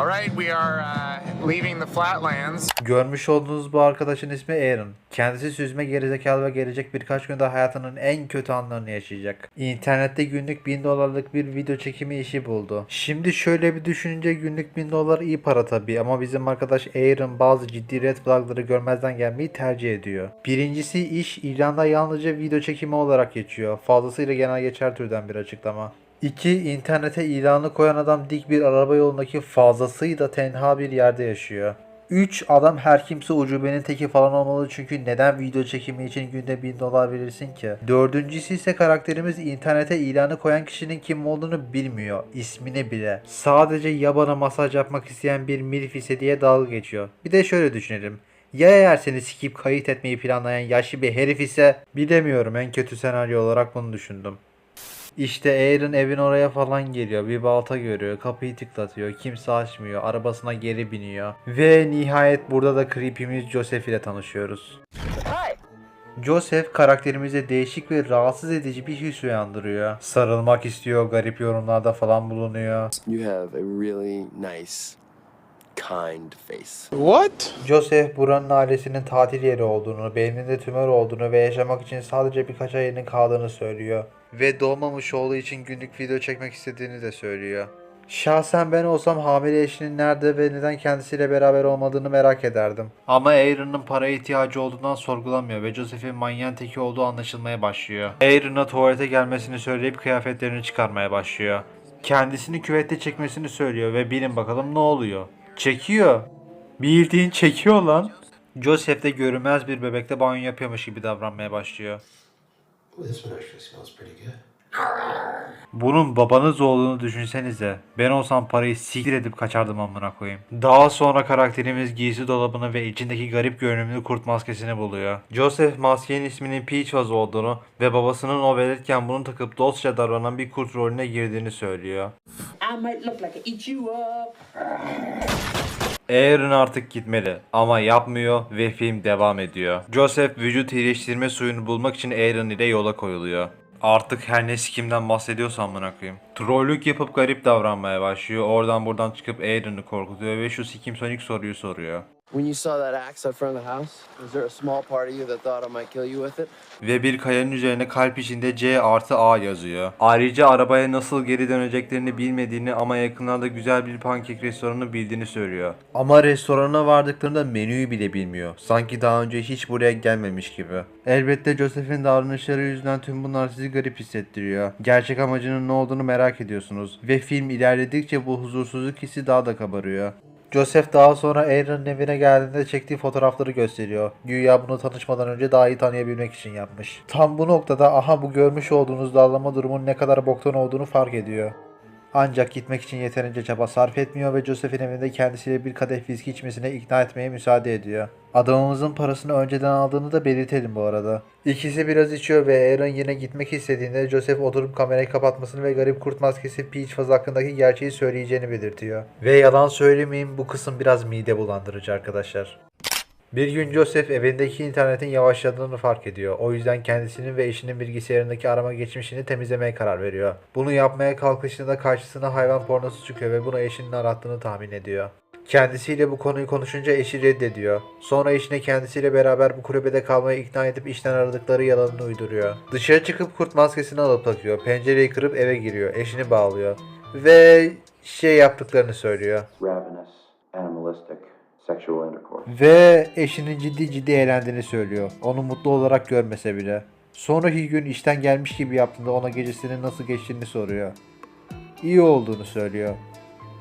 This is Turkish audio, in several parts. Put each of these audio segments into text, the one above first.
All right, we are uh, leaving the flatlands. Görmüş olduğunuz bu arkadaşın ismi Aaron. Kendisi süzme gerizekalı ve gelecek birkaç günde hayatının en kötü anlarını yaşayacak. İnternette günlük 1000 dolarlık bir video çekimi işi buldu. Şimdi şöyle bir düşününce günlük 1000 dolar iyi para tabii ama bizim arkadaş Aaron bazı ciddi red flagları görmezden gelmeyi tercih ediyor. Birincisi iş İran'da yalnızca video çekimi olarak geçiyor. Fazlasıyla genel geçer türden bir açıklama. 2. İnternete ilanı koyan adam dik bir araba yolundaki fazlasıyla tenha bir yerde yaşıyor. 3. Adam her kimse ucubenin teki falan olmalı çünkü neden video çekimi için günde 1000 dolar verirsin ki? Dördüncüsü ise karakterimiz internete ilanı koyan kişinin kim olduğunu bilmiyor. ismini bile. Sadece ya bana masaj yapmak isteyen bir milf ise diye dalga geçiyor. Bir de şöyle düşünelim. Ya eğer seni sikip kayıt etmeyi planlayan yaşlı bir herif ise bilemiyorum en kötü senaryo olarak bunu düşündüm. İşte Aaron evin oraya falan geliyor. Bir balta görüyor. Kapıyı tıklatıyor. Kimse açmıyor. Arabasına geri biniyor. Ve nihayet burada da creepy'miz Joseph ile tanışıyoruz. Joseph karakterimize değişik ve rahatsız edici bir his uyandırıyor. Sarılmak istiyor, garip yorumlarda falan bulunuyor. You have a really nice, kind face. What? Joseph buranın ailesinin tatil yeri olduğunu, beyninde tümör olduğunu ve yaşamak için sadece birkaç ayının kaldığını söylüyor. Ve doğmamış olduğu için günlük video çekmek istediğini de söylüyor. Şahsen ben olsam hamile eşinin nerede ve neden kendisiyle beraber olmadığını merak ederdim. Ama Aaron'ın paraya ihtiyacı olduğundan sorgulamıyor ve Joseph'in manyağın teki olduğu anlaşılmaya başlıyor. Aaron'a tuvalete gelmesini söyleyip kıyafetlerini çıkarmaya başlıyor. Kendisini küvette çekmesini söylüyor ve bilin bakalım ne oluyor. Çekiyor. Bildiğin çekiyor lan. Joseph de görünmez bir bebekte banyo yapıyormuş gibi davranmaya başlıyor. Ooh, this one actually smells pretty good. Bunun babanız olduğunu düşünsenize. Ben olsam parayı siktir edip kaçardım amına koyayım. Daha sonra karakterimiz giysi dolabını ve içindeki garip görünümlü kurt maskesini buluyor. Joseph maskenin isminin Peachfaz olduğunu ve babasının o veletken bunu takıp dostça davranan bir kurt rolüne girdiğini söylüyor. I might look like I eat you up. Aaron artık gitmeli ama yapmıyor ve film devam ediyor. Joseph vücut iyileştirme suyunu bulmak için Aaron ile yola koyuluyor. Artık her ne kimden bahsediyorsa amına koyayım. Trollük yapıp garip davranmaya başlıyor. Oradan buradan çıkıp Aaron'ı korkutuyor ve şu sikim sonik soruyu soruyor. When you saw that axe out front of the house, was there a small part of you that thought I might kill you with it? Ve bir kayanın üzerine kalp içinde C artı A yazıyor. Ayrıca arabaya nasıl geri döneceklerini bilmediğini ama yakınlarda güzel bir pankek restoranı bildiğini söylüyor. Ama restorana vardıklarında menüyü bile bilmiyor. Sanki daha önce hiç buraya gelmemiş gibi. Elbette Joseph'in davranışları yüzünden tüm bunlar sizi garip hissettiriyor. Gerçek amacının ne olduğunu merak ediyorsunuz. Ve film ilerledikçe bu huzursuzluk hissi daha da kabarıyor. Joseph daha sonra Aaron'ın evine geldiğinde çektiği fotoğrafları gösteriyor. Güya bunu tanışmadan önce daha iyi tanıyabilmek için yapmış. Tam bu noktada aha bu görmüş olduğunuz darlama durumun ne kadar boktan olduğunu fark ediyor. Ancak gitmek için yeterince çaba sarf etmiyor ve Joseph'in evinde kendisiyle bir kadeh viski içmesine ikna etmeye müsaade ediyor. Adamımızın parasını önceden aldığını da belirtelim bu arada. İkisi biraz içiyor ve Aaron yine gitmek istediğinde Joseph oturup kamerayı kapatmasını ve garip kurt maskesi Peach Faz hakkındaki gerçeği söyleyeceğini belirtiyor. Ve yalan söylemeyeyim bu kısım biraz mide bulandırıcı arkadaşlar. Bir gün Joseph evindeki internetin yavaşladığını fark ediyor. O yüzden kendisinin ve eşinin bilgisayarındaki arama geçmişini temizlemeye karar veriyor. Bunu yapmaya kalkıştığında karşısına hayvan pornosu çıkıyor ve bunu eşinin arattığını tahmin ediyor. Kendisiyle bu konuyu konuşunca eşi reddediyor. Sonra eşine kendisiyle beraber bu kulübede kalmaya ikna edip işten aradıkları yalanını uyduruyor. Dışarı çıkıp kurt maskesini alıp takıyor. Pencereyi kırıp eve giriyor. Eşini bağlıyor. Ve şey yaptıklarını söylüyor. ravenous, animalistic, sexual intercourse. Ve eşinin ciddi ciddi eğlendiğini söylüyor. Onu mutlu olarak görmese bile. Sonraki gün işten gelmiş gibi yaptığında ona gecesinin nasıl geçtiğini soruyor. İyi olduğunu söylüyor.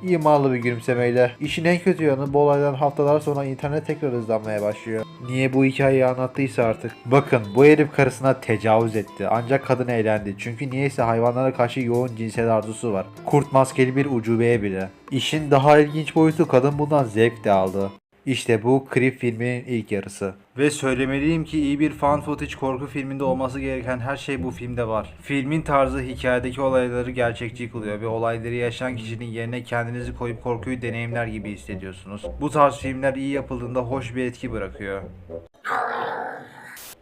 İmalı bir gülümsemeyle. İşin en kötü yanı bu olaydan haftalar sonra internet tekrar hızlanmaya başlıyor. Niye bu hikayeyi anlattıysa artık. Bakın bu herif karısına tecavüz etti. Ancak kadın eğlendi. Çünkü niyeyse hayvanlara karşı yoğun cinsel arzusu var. Kurt maskeli bir ucubeye bile. İşin daha ilginç boyutu kadın bundan zevk de aldı. İşte bu Creep filminin ilk yarısı. Ve söylemeliyim ki iyi bir fan footage korku filminde olması gereken her şey bu filmde var. Filmin tarzı hikayedeki olayları gerçekçi kılıyor ve olayları yaşayan kişinin yerine kendinizi koyup korkuyu deneyimler gibi hissediyorsunuz. Bu tarz filmler iyi yapıldığında hoş bir etki bırakıyor.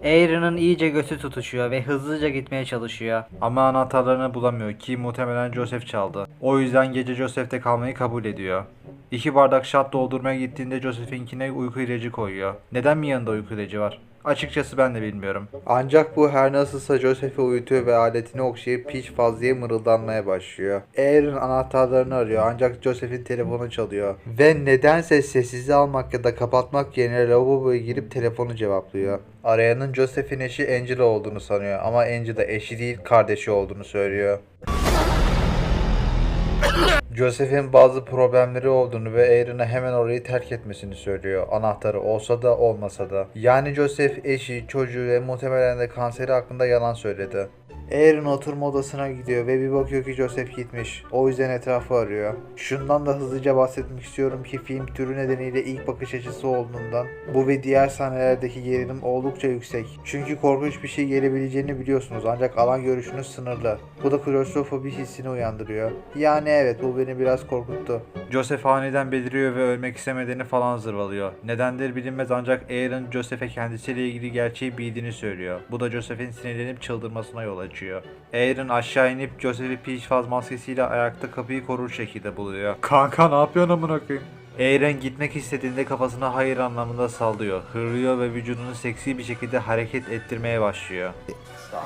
Aaron'ın iyice götü tutuşuyor ve hızlıca gitmeye çalışıyor. Ama anahtarlarını bulamıyor ki muhtemelen Joseph çaldı. O yüzden gece Joseph'te kalmayı kabul ediyor. İki bardak şat doldurmaya gittiğinde Joseph'inkine uyku ilacı koyuyor. Neden mi yanında uyku ilacı var? Açıkçası ben de bilmiyorum. Ancak bu her nasılsa Joseph'i uyutuyor ve aletini okşayıp piç fazlaya mırıldanmaya başlıyor. Aaron anahtarlarını arıyor ancak Joseph'in telefonu çalıyor. Ve nedense sessize almak ya da kapatmak yerine lavaboya girip telefonu cevaplıyor. Arayanın Joseph'in eşi Angela olduğunu sanıyor ama Angela eşi değil kardeşi olduğunu söylüyor. Joseph'in bazı problemleri olduğunu ve Aaron'a hemen orayı terk etmesini söylüyor. Anahtarı olsa da olmasa da. Yani Joseph eşi, çocuğu ve muhtemelen de kanseri hakkında yalan söyledi. Aaron oturma odasına gidiyor ve bir bakıyor ki Joseph gitmiş. O yüzden etrafı arıyor. Şundan da hızlıca bahsetmek istiyorum ki film türü nedeniyle ilk bakış açısı olduğundan bu ve diğer sahnelerdeki gerilim oldukça yüksek. Çünkü korkunç bir şey gelebileceğini biliyorsunuz ancak alan görüşünüz sınırlı. Bu da klostrofobi hissini uyandırıyor. Yani evet bu beni biraz korkuttu. Joseph aniden beliriyor ve ölmek istemediğini falan zırvalıyor. Nedendir bilinmez ancak Aaron Joseph'e kendisiyle ilgili gerçeği bildiğini söylüyor. Bu da Joseph'in sinirlenip çıldırmasına yol açıyor. Aaron aşağı inip Joseph'i piş faz maskesiyle ayakta kapıyı korur şekilde buluyor. Kanka ne yapıyorsun amına koyayım? Aaron gitmek istediğinde kafasına hayır anlamında sallıyor. Hırlıyor ve vücudunu seksi bir şekilde hareket ettirmeye başlıyor. Stop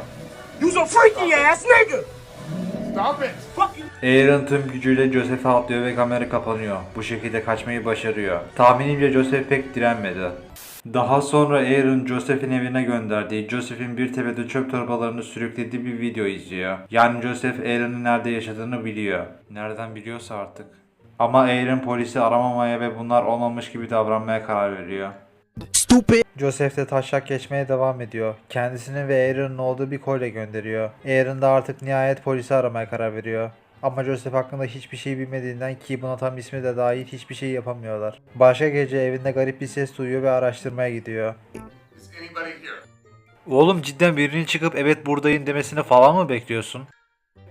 it! Aaron tüm gücüyle Joseph'e atlıyor ve kamera kapanıyor. Bu şekilde kaçmayı başarıyor. Tahminimce Joseph pek direnmedi. Daha sonra Aaron Joseph'in evine gönderdiği Joseph'in bir tepede çöp torbalarını sürüklediği bir video izliyor. Yani Joseph Aaron'ın nerede yaşadığını biliyor. Nereden biliyorsa artık. Ama Aaron polisi aramamaya ve bunlar olmamış gibi davranmaya karar veriyor. Joseph de taşak geçmeye devam ediyor. Kendisinin ve Aaron'ın olduğu bir kolye gönderiyor. Aaron da artık nihayet polisi aramaya karar veriyor. Ama Joseph hakkında hiçbir şey bilmediğinden ki buna tam ismi de dahil hiçbir şey yapamıyorlar. Başka gece evinde garip bir ses duyuyor ve araştırmaya gidiyor. Oğlum cidden birinin çıkıp evet buradayım demesini falan mı bekliyorsun?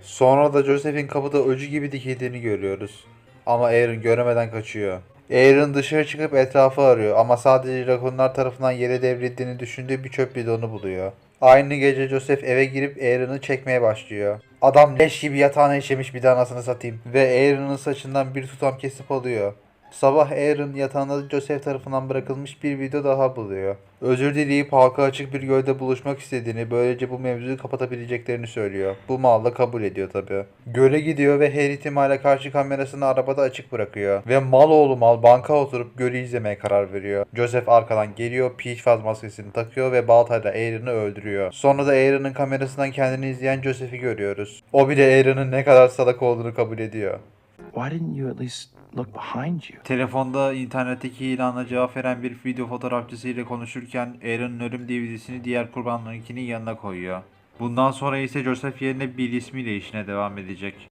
Sonra da Joseph'in kapıda öcü gibi dikildiğini görüyoruz. Ama Aaron göremeden kaçıyor. Aaron dışarı çıkıp etrafı arıyor ama sadece rakunlar tarafından yere devrildiğini düşündüğü bir çöp bidonu buluyor. Aynı gece Joseph eve girip Aaron'ı çekmeye başlıyor. Adam leş gibi yatağına işemiş bir de anasını satayım. Ve Aaron'ın saçından bir tutam kesip alıyor. Sabah Aaron yatağında Joseph tarafından bırakılmış bir video daha buluyor. Özür dileyip halka açık bir gölde buluşmak istediğini, böylece bu mevzuyu kapatabileceklerini söylüyor. Bu mal da kabul ediyor tabi. Göle gidiyor ve her ihtimale karşı kamerasını arabada açık bırakıyor. Ve mal oğlu mal banka oturup gölü izlemeye karar veriyor. Joseph arkadan geliyor, peach faz maskesini takıyor ve baltayla Aaron'ı öldürüyor. Sonra da Aaron'ın kamerasından kendini izleyen Joseph'i görüyoruz. O bile Aaron'ın ne kadar salak olduğunu kabul ediyor. Why didn't you at least look behind you? Telefonda internetteki ilana cevap veren bir video fotoğrafçısı ile konuşurken Aaron'ın ölüm DVD'sini diğer kurbanlarınkinin yanına koyuyor. Bundan sonra ise Joseph yerine Bill ismiyle işine devam edecek.